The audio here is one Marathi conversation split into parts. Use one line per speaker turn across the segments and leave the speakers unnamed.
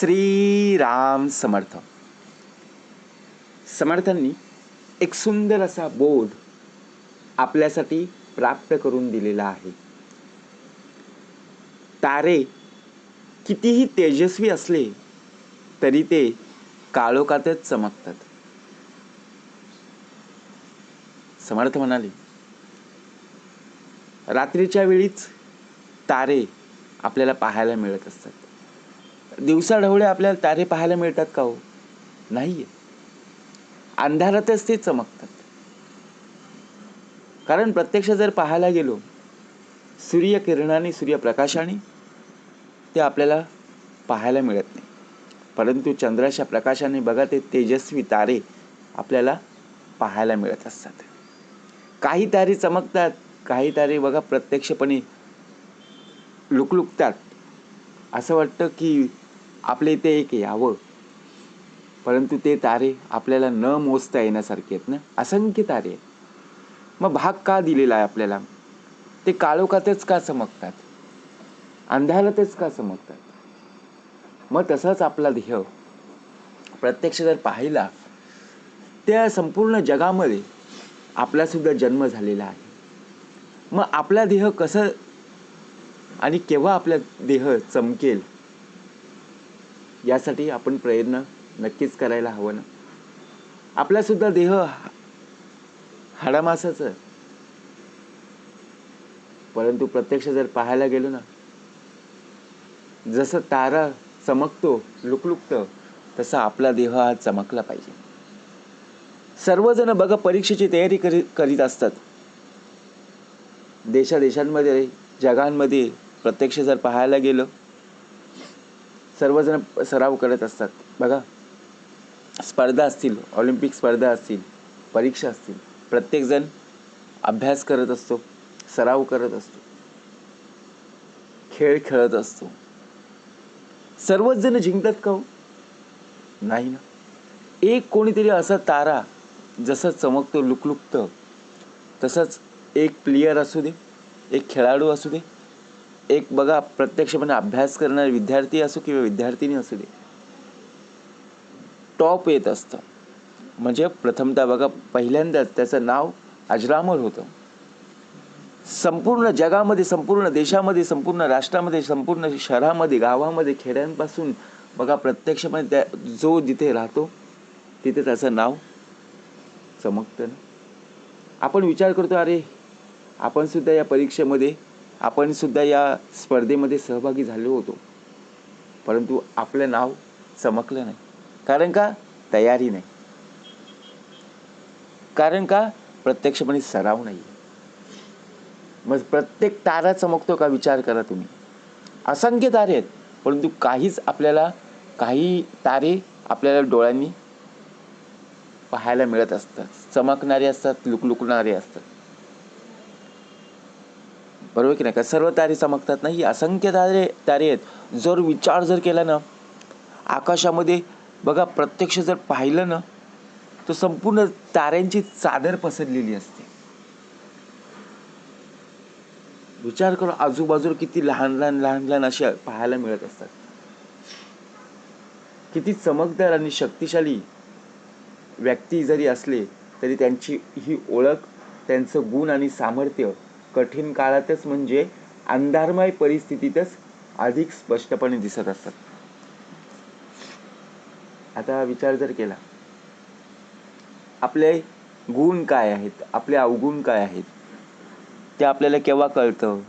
श्रीराम समर्थ. समर्थांनी एक सुंदर असा बोध आपल्यासाठी प्राप्त करून दिलेला आहे. तारे कितीही तेजस्वी असले तरी ते काळोखातच चमकतात. समर्थ म्हणाले रात्रीच्या वेळीच तारे आपल्याला पाहायला मिळत असतात. दिवसाढवळे आपल्याला तारे पाहायला मिळतात का हो? नाही अंधारातच ते चमकतात. कारण प्रत्यक्ष जर पाहायला गेलो सूर्यकिरणाने सूर्यप्रकाशाने ते आपल्याला पाहायला मिळत नाही. परंतु चंद्राच्या प्रकाशाने बघा ते तेजस्वी तारे आपल्याला पाहायला मिळत असतात. काही तारे चमकतात काही तारे बघा प्रत्यक्षपणे लुकलुकतात. असं वाटतं की आपले इथे एक यावं. परंतु ते तारे आपल्याला न मोजता येण्यासारखे आहेत ना? असंख्य तारे आहेत. मग भाग का दिलेला आहे आपल्याला? ते काळोखातच का चमकतात? अंधारातच का चमकतात? मग तसंच आपला देह प्रत्यक्ष जर पाहिला त्या संपूर्ण जगामध्ये आपलासुद्धा जन्म झालेला आहे. मग आपला देह कसं आणि केव्हा आपला देह चमकेल? यासाठी आपण प्रयत्न नक्कीच करायला हवं ना. आपलासुद्धा देह हाडामासाच परंतु प्रत्यक्ष जर पाहायला गेलो ना जसं तारा चमकतो लुकलुकत तसा आपला देह हा चमकला पाहिजे. सर्वजण बघा परीक्षेची तयारी करी करीत असतात. देशादेशांमध्ये जगांमध्ये प्रत्यक्ष जर पाहायला गेलं सर्वजण सराव करत असतात. बघा. स्पर्धा असतील ऑलिम्पिक स्पर्धा असतील परीक्षा असतील प्रत्येकजण अभ्यास करत असतो सराव करत असतो. खेळ खेळत असतो. सर्वच जण जिंकतात का हो? नाही ना. एक कोणीतरी असा तारा जसं चमकतो लुकलुकतं तसंच एक प्लेयर असू दे एक खेळाडू असू दे एक बघा प्रत्यक्षपणे अभ्यास करणारे विद्यार्थी असो किंवा विद्यार्थिनी असू दे टॉप येत असतं. म्हणजे प्रथमतः बघा पहिल्यांदाच त्याचं नाव अजरामर होतं. संपूर्ण जगामध्ये संपूर्ण देशामध्ये संपूर्ण राष्ट्रामध्ये संपूर्ण शहरामध्ये गावामध्ये खेड्यांपासून बघा प्रत्यक्षपणे त्या जो जिथे राहतो तिथे त्याचं नाव चमकतं ना. आपण विचार करतो अरे आपण सुद्धा या परीक्षेमध्ये आपण सुद्धा या स्पर्धेमध्ये सहभागी झालो होतो. परंतु आपलं नाव चमकलं नाही. कारण का? तयारी नाही. कारण का? प्रत्यक्षपणे सराव नाही मग प्रत्येक तारा चमकतो का विचार करा तुम्ही. असंख्य तारे आहेत परंतु काहीच आपल्याला काही तारे आपल्याला डोळ्यांनी पाहायला मिळत असतात. चमकणारे असतात लुकलुकणारे असतात. बरोबर की नाही? का सर्व तारे चमकतात नाही असंख्य तारे तारे आहेत. जर विचार जर केला ना आकाशामध्ये बघा प्रत्यक्ष जर पाहिलं ना तर संपूर्ण ताऱ्यांची चादर पसरलेली असते. विचार करू आजूबाजूला किती लहान लहान लहान लहान असे पाहायला मिळत असतात. किती चमकदार आणि शक्तिशाली व्यक्ती जरी असले तरी त्यांची ही ओळख त्यांचं गुण आणि सामर्थ्य कठीण काळातच म्हणजे अंधारमय परिस्थितीतच अधिक स्पष्टपणे दिसत असतात. आता विचार जर केला आपले गुण काय आहेत? आपले अवगुण काय आहेत? ते आपल्याला केव्हा कळतं?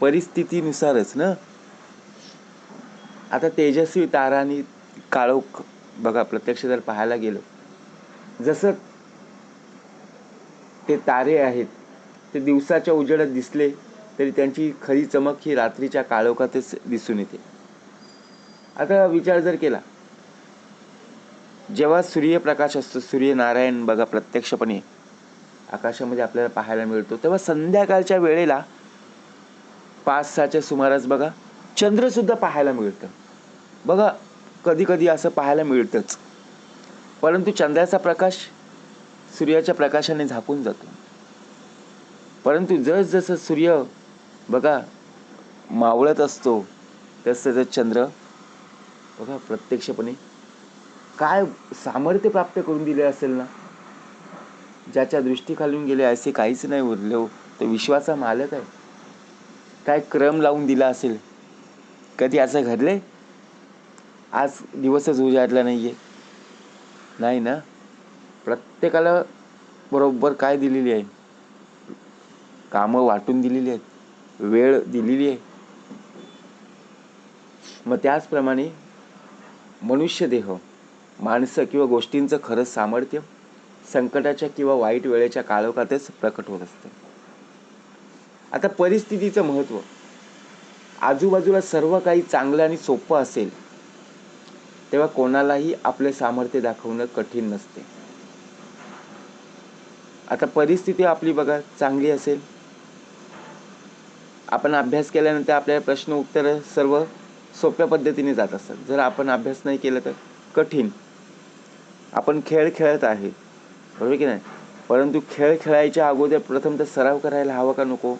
परिस्थितीनुसारच ना? आता तेजस्वी तारानी काळोख बघा प्रत्यक्ष जर पाहायला गेलो जसं ते तारे आहेत ते दिवसाच्या उजेडात दिसले तरी त्यांची खरी चमक ही रात्रीच्या काळोखातच दिसून येते. आता विचार जर केला जेव्हा सूर्यप्रकाश असतो सूर्यनारायण बघा प्रत्यक्षपणे आकाशामध्ये आपल्याला पाहायला मिळतो तेव्हा संध्याकाळच्या वेळेला पाच सहाच्या सुमारास बघा चंद्रसुद्धा पाहायला मिळतं. बघा कधी कधी असं पाहायला मिळतंच. परंतु चंद्राचा प्रकाश सूर्याच्या प्रकाशाने झाकून जातो. परंतु जसजसं सूर्य बघा मावळत असतो तसं चंद्र बघा प्रत्यक्षपणे काय सामर्थ्य प्राप्त करून दिले असेल ना? ज्याच्या दृष्टी खालून गेले असे काहीच नाही उरले हो. तो विश्वाचा मालक आहे. काय क्रम लावून दिला असेल? कधी असं घडले? आज दिवसच उजाडला नाहीये. नाही ना? प्रत्येकाला बरोबर काय दिलेली आहे? कामं वाटून दिलेली आहेत. वेळ दिलेली आहे. मग त्याचप्रमाणे मनुष्य देह माणसं किंवा गोष्टींचं खरंच सामर्थ्य संकटाच्या किंवा वाईट वेळेच्या काळोखातच प्रकट होत असतं. आता परिस्थितीचं महत्त्व. आजूबाजूला सर्व काही चांगलं आणि सोपं असेल तेव्हा कोणालाही आपले सामर्थ्य दाखवणं कठीण नसते. आता परिस्थिती आपली बघा चांगली असेल आपण अभ्यास केल्यानंतर आपल्याला प्रश्न उत्तर सर्व सोप्या पद्धतीने जात असतात. जर आपण अभ्यास नाही केला तर कठीण. आपण खेळ खेळत आहे. बरोबर की नाही? परंतु खेळ खेळायच्या अगोदर प्रथम तर सराव करायला हवा का नको?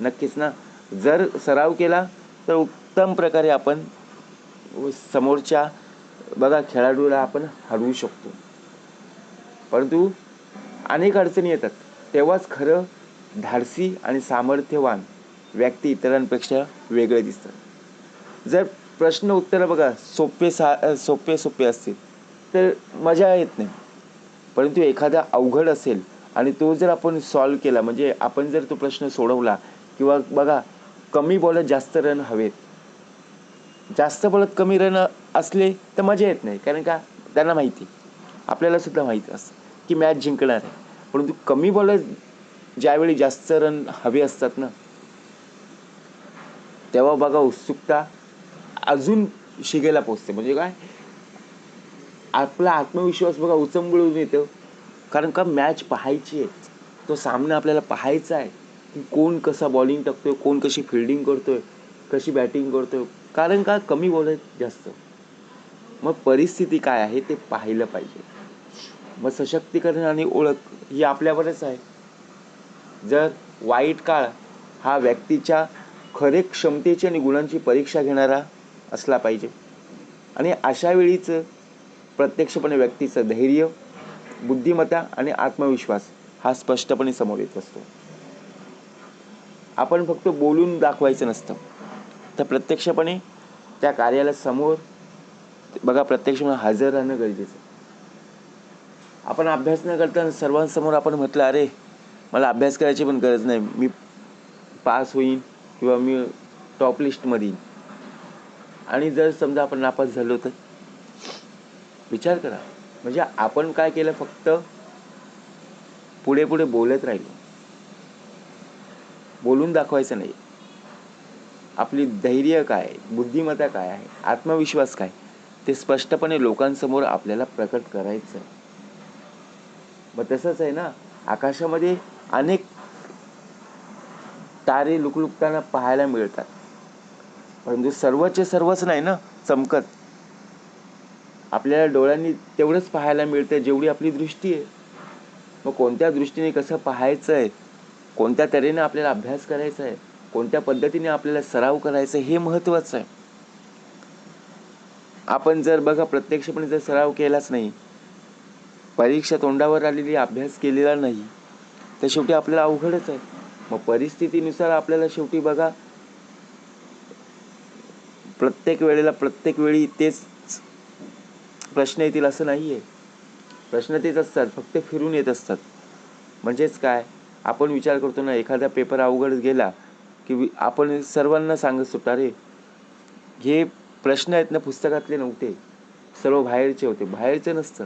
नक्कीच ना. जर सराव केला तर उत्तम प्रकारे आपण समोरच्या बघा खेळाडूला आपण हरवू शकतो. परंतु अनेक अडचणी येतात. तेव्हाच खरं धाडसी आणि सामर्थ्यवान व्यक्ती इतरांपेक्षा वेगळे दिसतात. जर प्रश्न उत्तरं बघा सोपे सा सोपे सोपे असतील तर मजा येत नाही. परंतु एखादा अवघड असेल आणि तो जर आपण सॉल्व केला म्हणजे आपण जर तो प्रश्न सोडवला किंवा बघा कमी बॉलत जास्त रन हवेत. जास्त बॉलत कमी रन असले तर मजा येत नाही कारण का? त्यांना माहिती. आपल्याला सुद्धा माहिती असतं की मॅच जिंकणार आहे. परंतु कमी बॉलत ज्यावेळी जास्त रन हवे असतात ना तेव्हा बघा उत्सुकता अजून शिगेला पोचते. म्हणजे काय? आपला आत्मविश्वास बघा उचंबळून येतो. कारण का मॅच पाहायची आहे. तो सामना आपल्याला पाहायचा आहे. की कोण कसा बॉलिंग टाकतोय कोण कशी फिल्डिंग करतोय कशी बॅटिंग करतोय. कारण का कमी बॉल जास्त. मग परिस्थिती काय आहे ते पाहिलं पाहिजे. मग सशक्तीकरण आणि ओळख ही आपल्यावरच आहे. जर वाईट काळ हा व्यक्तीच्या खरे क्षमतेची आणि गुणांची परीक्षा घेणारा असला पाहिजे. आणि अशा वेळीचं प्रत्यक्षपणे व्यक्तीचं धैर्य बुद्धिमत्ता आणि आत्मविश्वास हा स्पष्टपणे समोर येत असतो. आपण फक्त बोलून दाखवायचं नसतं. तर प्रत्यक्षपणे त्या कार्याला समोर बघा प्रत्यक्षपणे हजर राहणं गरजेचं आपण अभ्यास न करता सर्वांसमोर आपण म्हटलं अरे मला अभ्यास करायची पण गरज नाही. मी पास होईन. किंवा मी टॉप लिस्टमध्ये येईन आणि जर समजा आपण नापास झालो तर? विचार करा. म्हणजे आपण काय केलं फक्त? पुढे पुढे बोलत राहिलो. बोलून दाखवायचं नाही. आपली धैर्य काय बुद्धिमत्ता काय आहे? आत्मविश्वास काय ते स्पष्टपणे लोकांसमोर आपल्याला प्रकट करायचं मग तसंच आहे ना? आकाशामध्ये अनेक तारे लुकलुकताना पाहायला मिळतात. परंतु सर्वचे सर्वच नाही ना चमकत. आपल्याला डोळ्यांनी तेवढंच पाहायला मिळतं जेवढी आपली दृष्टी आहे. मग कोणत्या दृष्टीने कसं पाहायचं आहे कोणत्या तऱ्हेने आपल्याला अभ्यास करायचा आहे कोणत्या पद्धतीने आपल्याला सराव करायचा हे महत्त्वाचं आहे. आपण जर बघा प्रत्यक्षपणे जर सराव केलाच नाही परीक्षा तोंडावर आलेली अभ्यास केलेला नाही तर शेवटी आपल्याला अवघडच आहे. मग परिस्थितीनुसार आपल्याला शेवटी बघा प्रत्येक वेळेला प्रत्येक वेळी तेच प्रश्न येतील असं नाही आहे प्रश्न तेच असतात फक्त फिरून येत असतात. म्हणजेच काय? आपण विचार करतो ना एखादा पेपर अवघड गेला की आपण सर्वांना सांगत सुटतो अरे हे प्रश्न आहेत ना पुस्तकातले नव्हते. सर्व बाहेरचे होते. बाहेरचे नसतं.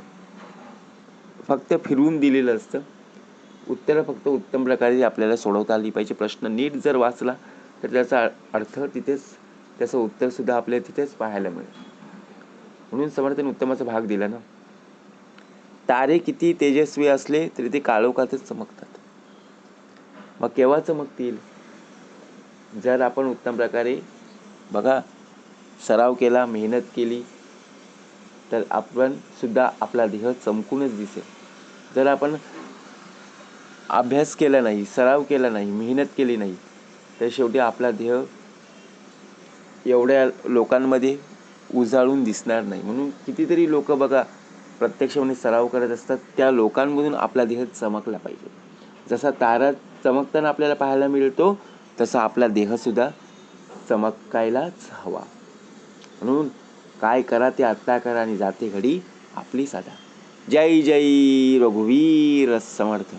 फक्त फिरवून दिलेलं असतं. उत्तरं फक्त उत्तम प्रकारे आपल्याला सोडवता आली पाहिजे. प्रश्न नीट जर वाचला तर त्याचा अर्थ तिथेच त्याचं उत्तरसुद्धा आपल्याला तिथेच पाहायला मिळेल. म्हणून समर्थन उत्तमाचा भाग दिला ना. तारे किती तेजस्वी असले तरी ते काळोखातच चमकतात. मग केव्हा चमकतील? जर आपण उत्तम प्रकारे बघा सराव केला मेहनत केली तर आपण सुद्धा आपला देह चमकूनच दिसेल. जर आपण अभ्यास केला नाही सराव केला नाही मेहनत केली नाही तर शेवटी आपला देह एवढ्या लोकांमध्ये उजाळून दिसणार नाही. म्हणून कितीतरी लोक बघा प्रत्यक्षपणे सराव करत असतात त्या लोकांमधून आपला देह चमकला पाहिजे. जसा तारा चमकताना आपल्याला पाहायला मिळतो तसा आपला देहसुद्धा चमकायलाच हवा. म्हणून काय करा ते आत्ता करा आणि जाते घडी आपली साधा. जय जय रघुवीर समर्थ.